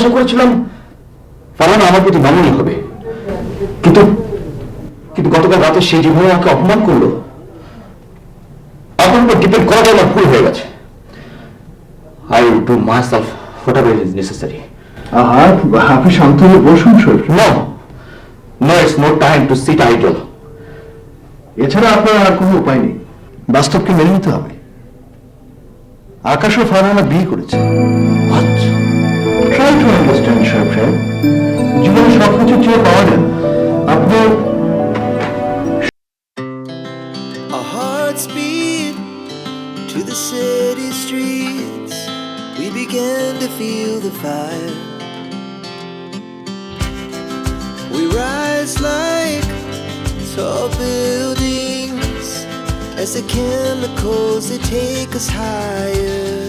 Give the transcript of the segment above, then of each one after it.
আশা করেছিলাম ফারহানা আমার প্রতি নমনীয় হবে। কিন্তু কিন্তু গতকাল রাতে সে যেভাবে আমাকে অপমান করল উপর ডিপেন্ড করাটা আমার ভুল হয়ে গেছে। I will do myself is necessary আপনি শান্ত হয়ে বসুন no no it's no time to sit idle এছাড়া আপনার আর কোনো উপায় নেই। বাস্তবকে মেনে নিতে হবে। আকাশ ও ফারহানা বিয়ে করেছে। ট্রাই টু আন্ডারস্ট্যান্ড শরীফ সাহেব জীবনে সব কিছু চেয়ে পাওয়া যায় না। আপনি Our hearts beat to the city streets. We began to feel the fire. We rise like tall buildings as the chemicals they take us higher.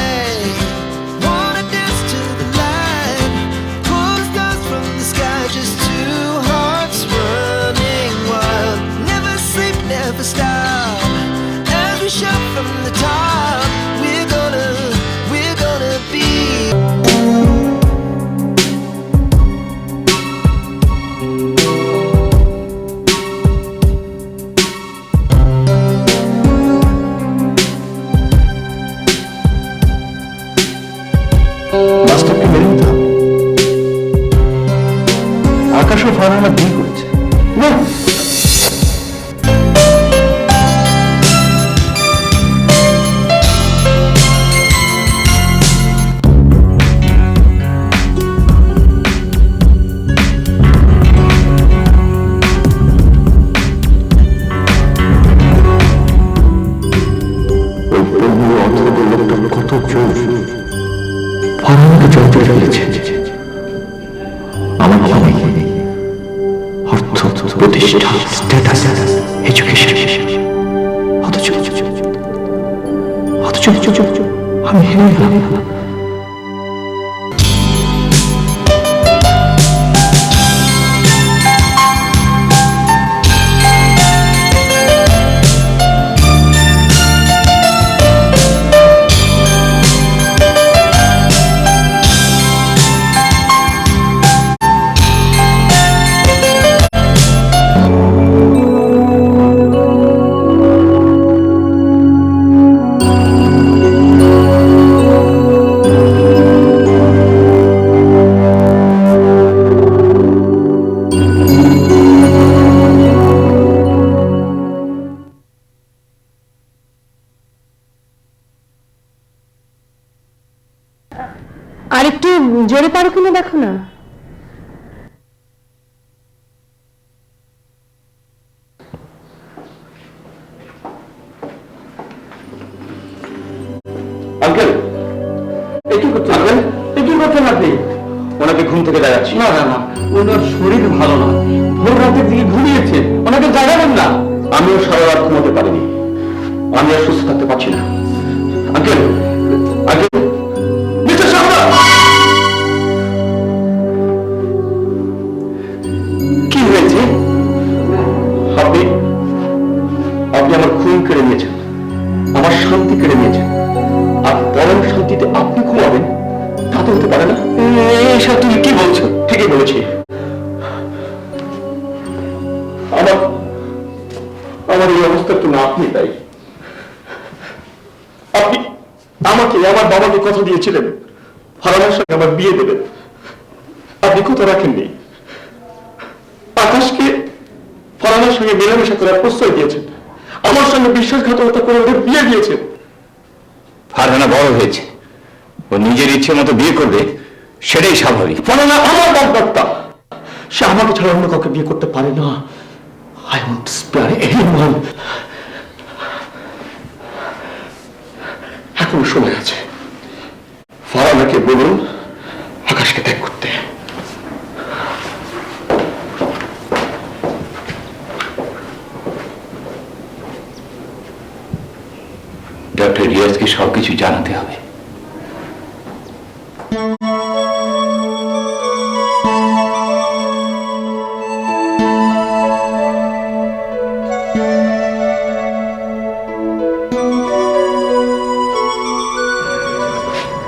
আর একটু জোরে পারো কিনা দেখো না। ওনাকে ঘুম থেকে জাগাচ্ছি না না না ওনার শরীর ভালো না। ভোর রাতের দিকে ঘুমিয়েছে ওনাকে জাগাবেন না। আমিও সারা রাত ঘুমাতে পারিনি। আমি আর সুস্থ থাকতে পারছি না। আঙ্কেল আপনি কেড়ে নিয়েছেন। আমার শান্তি কেড়ে নিয়েছেন। আর পরম শান্তিতে আপনি ঘুমাবেন তা তো হতে পারে না? এসব তুমি কি বলছো? ঠিকই বলেছি। আমার আমার এই অবস্থার জন্য আপনি তাই আপনি আমাকে, আমার বাবাকে কথা দিয়েছিলেন। ফারানের সঙ্গে আমার বিয়ে দেবেন। আপনি কথা রাখেননি। আকাশকে ফরানের সঙ্গে মেলামেশা করার প্রশ্রয় দিয়েছেন। আমার সঙ্গে বিশ্বাসঘাতকতা করে ওদের বিয়ে দিয়েছেন ফারহানা বড় হয়েছে। ও নিজের ইচ্ছে মতো বিয়ে করবে সেটাই স্বাভাবিক। ফরানা আমার বাগদত্তা সে আমাকে ছাড়া অন্য কাউকে বিয়ে করতে পারে না। আই ওয়ান্ট স্পেয়ার এনিওয়ান এখনও সময় আছে। ফারানাকে বলুন আকাশকে ত্যাগ ফিরোজকে সবকিছু জানাতে হবে।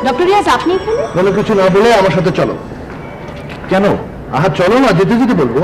ডক্টর রিয়াজ আপনি এখানে? কোনো কিছু না বলে আমার সাথে চলো। কেন? আহা চলো না যেতে যেতে বলব।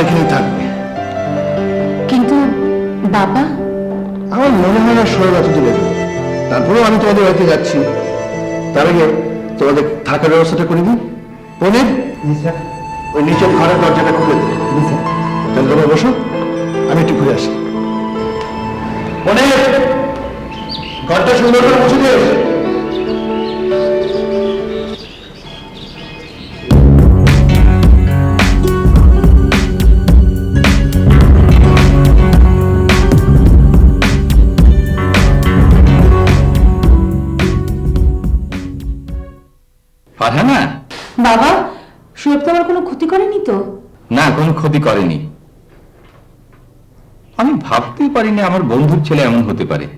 এখানেই থাকবে। কিন্তু বাবা? আমার মনে হয় না শরীর এত দূরে তারপরেও আমি তোমাদের বাড়িতে যাচ্ছি। তার আগে তোমাদের থাকার ব্যবস্থাটা করে দিই। পনির? ওই নিচের ঘরের দরজাটা খুলে দিই। তাহলে তোমরা বসো। আমি একটু ঘুরে আসি। পনির! ঘরটা সুন্দর করে মুছে দিয়ে এসো। ফারহানা বাবা সুরভ তোমার কোনো ক্ষতি করেনি তো? না কোনো ক্ষতি করেনি। আমি ভাবতেই পারিনি আমার বন্ধুর ছেলে এমন হতে পারে।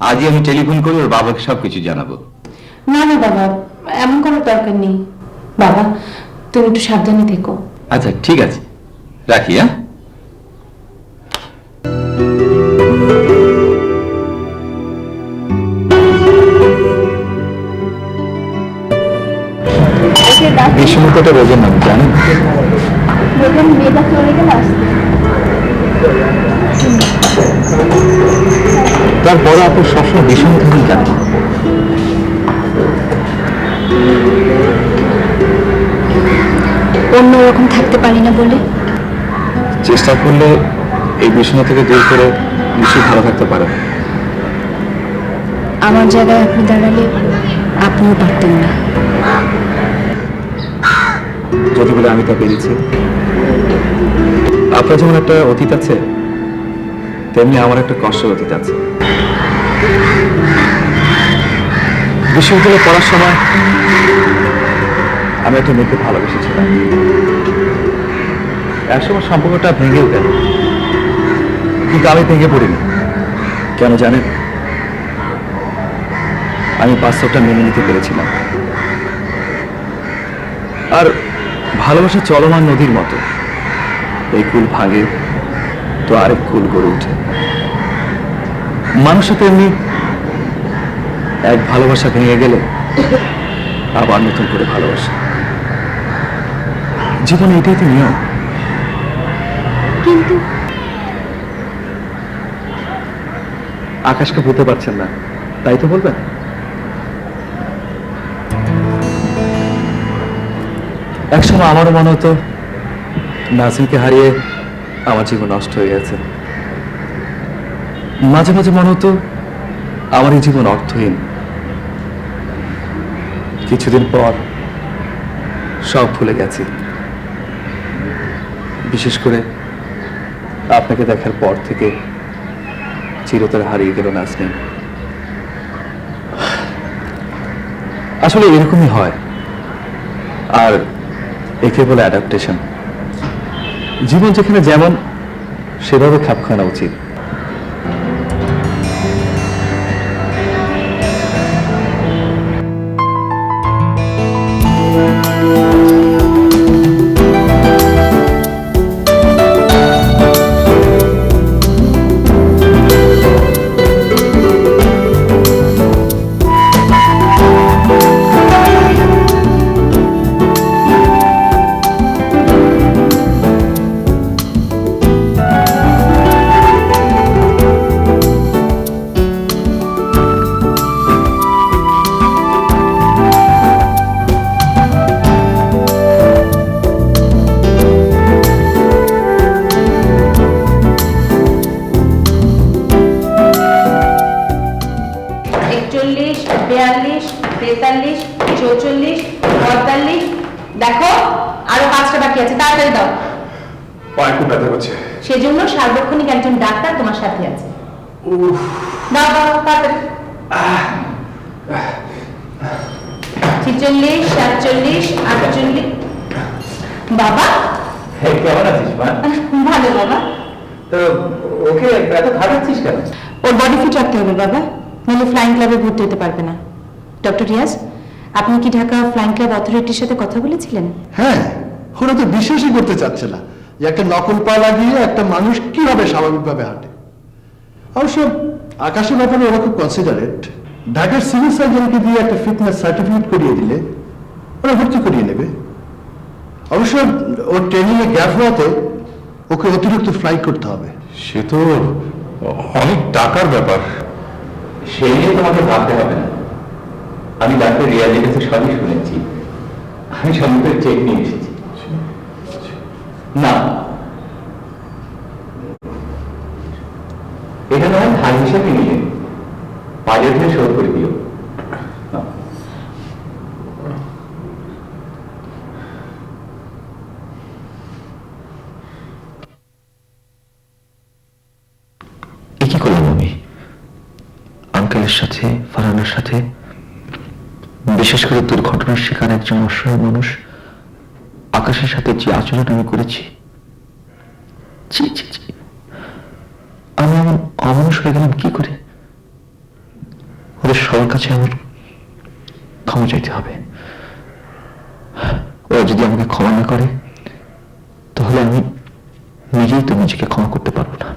আজই আমি টেলিফোন করে ওর বাবাকে সবকিছু জানাব। না না বাবা এমন করার দরকার নেই। বাবা তুমি একটু সাবধানে থেকো। আচ্ছা ঠিক আছে। রাখি হ্যাঁ? বিষমতাটা রোগের নাম জানেন? তারপর আপনি সবসময় বিষম থাকেন কেন অন্যরকম থাকতে পারি না বলে। চেষ্টা করলে এই বিষণ্ণ থেকে দূর করে নিশ্চয়ই ভালো থাকতে পারে। আমার জায়গায় আপনি দাঁড়ালে আপনিও পারতেন না। যদি বলে আমি তা পেরেছি। আপনার যেমন একটা অতীত আছে, তেমনি আমার একটা কষ্টের অতীত আছে। বিশ্ববিদ্যালয়ে পড়ার সময় আমি একটা মেয়েকে ভালোবেসেছিলাম। একসময় সম্পর্কটা ভেঙেও গেল, কিন্তু আমি ভেঙে পড়িনি। কেন জানেন? আমি বাস্তবটা মেনে নিতে পেরেছিলাম। আর ভালোবাসা চলমান নদীর মতো। এই কুল ভাঙে তো আরেক কুল গড়ে ওঠে। মানুষও তেমনি এক ভালোবাসা ভেঙে গেলে আবার নতুন করে ভালোবাসা। জীবনে এটাই তো নিয়ম। কিন্তু আকাশকে বলতে পারছেন না তাই তো বলবেন? একসময় আমারও মনে হতো, নাজিমকে হারিয়ে আমার জীবন নষ্ট হয়ে গেছে। মাঝে মাঝে মনে হতো আমার এই জীবন অর্থহীন। কিছুদিন পর সব ভুলে গেছি। বিশেষ করে আপনাকে দেখার পর থেকে চিরতরে হারিয়ে গেল নাজনীন। আসলে এরকমই হয়। আর একে বলে অ্যাডাপ্টেশন জীবন যেখানে যেমন সেভাবে খাপ খাওয়ানো উচিত। চৌচল্লিশ পঁয়তাল্লিশ। দেখো আরও পাঁচটা বাকি আছে তাড়াতাড়ি দাও। পায়ে খুব ব্যথা করছে। সেজন্য সার্বক্ষণিক একজন ডাক্তার তোমার সাথে আছে। দাও দাও তাড়াতাড়ি। ছেচল্লিশ সাতচল্লিশ আটচল্লিশ। বাবা। কেমন আছিস মা? ভালো বাবা। তো ওকে এত খাটাচ্ছিস কেন? ওর বডি ফিট রাখতে হবে বাবা। নাহলে ফ্লাইং ক্লাবে ভর্তি হতে পারবে না। ডক্টর রিয়াজ আপনি কি ঢাকা ফ্লাইং ক্লাব অথরিটির সাথে কথা বলেছিলেন? হ্যাঁ ওরা তো বিশ্বাসই করতে চাচ্ছে না যে একটা নকল পা লাগিয়ে একটা মানুষ কীভাবে স্বাভাবিকভাবে হাঁটে। অবশ্য আকাশের ব্যাপারে ওরা খুব কনসিডারেট ঢাকার সিভিল সার্জনকে দিয়ে একটা ফিটনেস সার্টিফিকেট করিয়ে দিলে ওরা ভর্তি করিয়ে নেবে। অবশ্য ওর ট্রেনিংয়ে এ গ্যাপ হওয়াতে ওকে অতিরিক্ত ফ্লাই করতে হবে। সে তো অনেক টাকার ব্যাপার। সেই নিয়ে তোমাকে ভাবতে হবে না। আমি ডাক্তার রিয়াজের কাছে সবই শুনেছি। আমি সমস্ত চেক নিয়ে এসেছি। না। এটা নয় ধার হিসেবে নিয়ে বাজেট হয়ে শোধ করে দিও। সাথে ফারহানার সাথে? বিশেষ করে দুর্ঘটনার শিকার একজন অসহায় মানুষ আকাশের সাথে যে আচরণ আমি করেছি। আমি এমন অমানুষ হয়ে গেলাম কি করে? ওদের সবার কাছে আমার ক্ষমা চাইতে হবে। ওরা যদি আমাকে ক্ষমা না করে, তাহলে আমি নিজেই তো নিজেকে ক্ষমা করতে পারব না।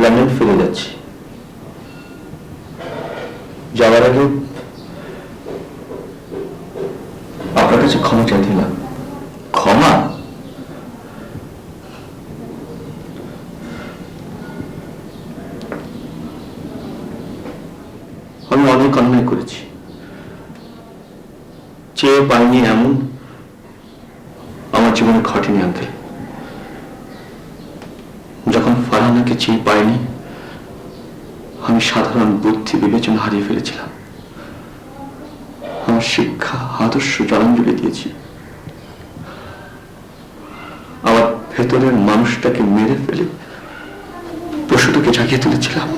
লন্ডন ফিরে যাচ্ছি। যাওয়ার আগে আপনার কাছে ক্ষমা চাইছিলাম। ক্ষমা? আমি অনেক অন্যায় করেছি। চেয়ে পাইনি এমন, আমার জীবনে ঘটেনি আঙ্কেল ফারহানাকে চেয়ে পাইনি। আমি সাধারণ বুদ্ধি বিবেচনা হারিয়ে ফেলেছিলাম। আমার শিক্ষা, আদর্শ জলাঞ্জলি দিয়েছি আমার ভেতরের মানুষটাকে মেরে ফেলে পশুটাকে জাগিয়ে তুলেছিলাম।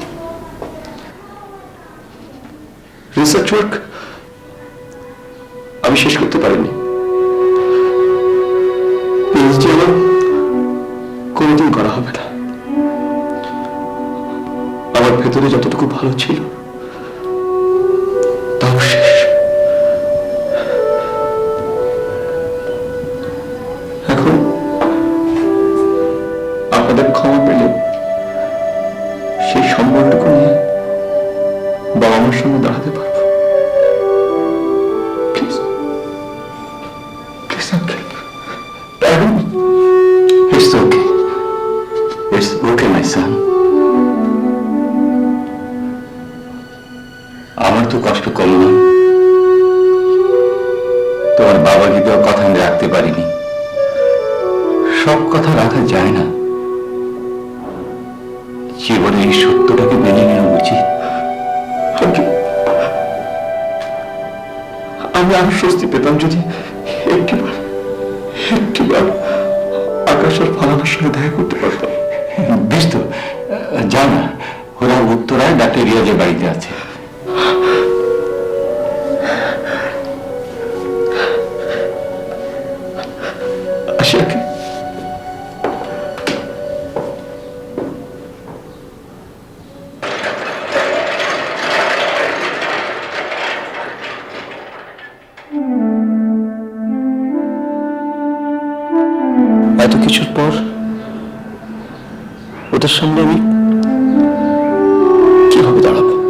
রিসার্চ ওয়ার্ক আমি শেষ করতে পারিনি। ভেতরে যতটুকু ভালো ছিল। আমি আর স্বস্তি পেতাম যদি একটিবার একটিবার আকাশ ফালানোর সঙ্গে দেখা করতে পারতাম। বেশ তো। যাও না, ওরা উত্তরায় ডাক্তার রিয়াজের বাড়িতে আছে। ওদের সামনে আমি কীভাবে দাঁড়াবো?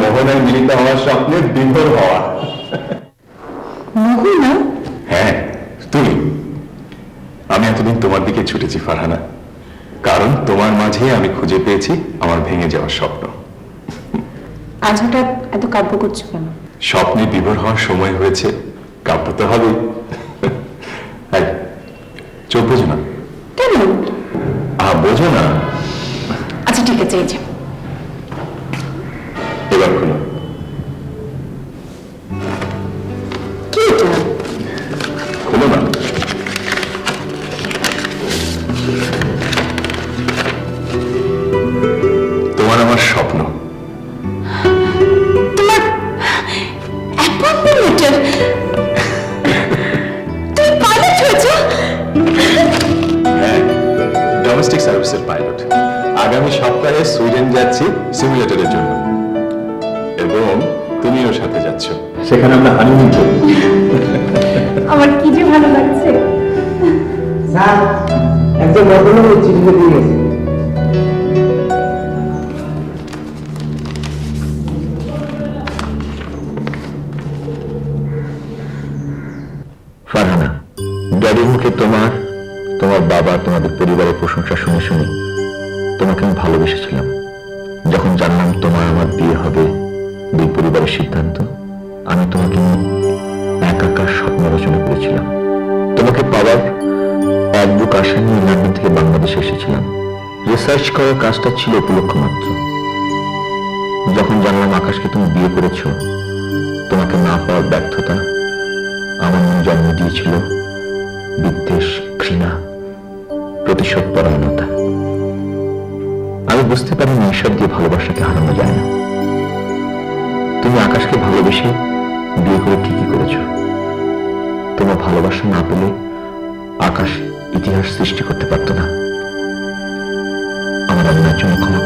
মোহনায় মিলিত হওয়ার স্বপ্নের বিভোর হওয়া। মোহন হ্যাঁ তুমি। আমি এতদিন তোমার দিকে ছুটেছি ফারহানা। কারণ তোমার মাঝে আমি খুঁজে পেয়েছি আমার ভেঙে যাওয়ার স্বপ্ন। আজ হঠাৎ এত কাব্য করছ কেন? স্বপ্নে বিভোর হওয়ার সময় হয়েছে কাব্য তো হবেই। চোখ বোঝো না। কেন? আহ বোঝো না। আচ্ছা ঠিক আছে এই যে। এবার খুলো কি ড্যাডির মুখে তোমার তোমার বাবা তোমাদের পরিবারের প্রশংসা শুনে শুনে তোমাকে আমি ভালোবেসেছিলাম। যখন জানলাম তোমার আমার বিয়ে হবে দুই পরিবারের সিদ্ধান্ত, আমি তোমাকে একাকার স্বপ্ন রচনা করেছিলাম। তোমাকে পাওয়ার এক বুক আশা নিয়ে লন্ডন থেকে বাংলাদেশে এসেছিলাম। রিসার্চ করার কাজটা ছিল উপলক্ষ মাত্র। যখন জানলাম আকাশকে তুমি বিয়ে করেছ, তোমাকে না পাওয়ার ব্যর্থতা আমার জন্ম দিয়েছিল। বিদ্বেষ ঘৃণা, প্রতিশোধ, পরায়ণতা। আমি বুঝতে পারিনি এসব দিয়ে ভালোবাসাকে হারানো যায় না। তুমি আকাশকে ভালোবেসে বিয়ে করে ঠিকই করেছ। তোমার ভালোবাসা না পেলে আকাশ ইতিহাস সৃষ্টি করতে পারত না। আমার অন্যার জন্য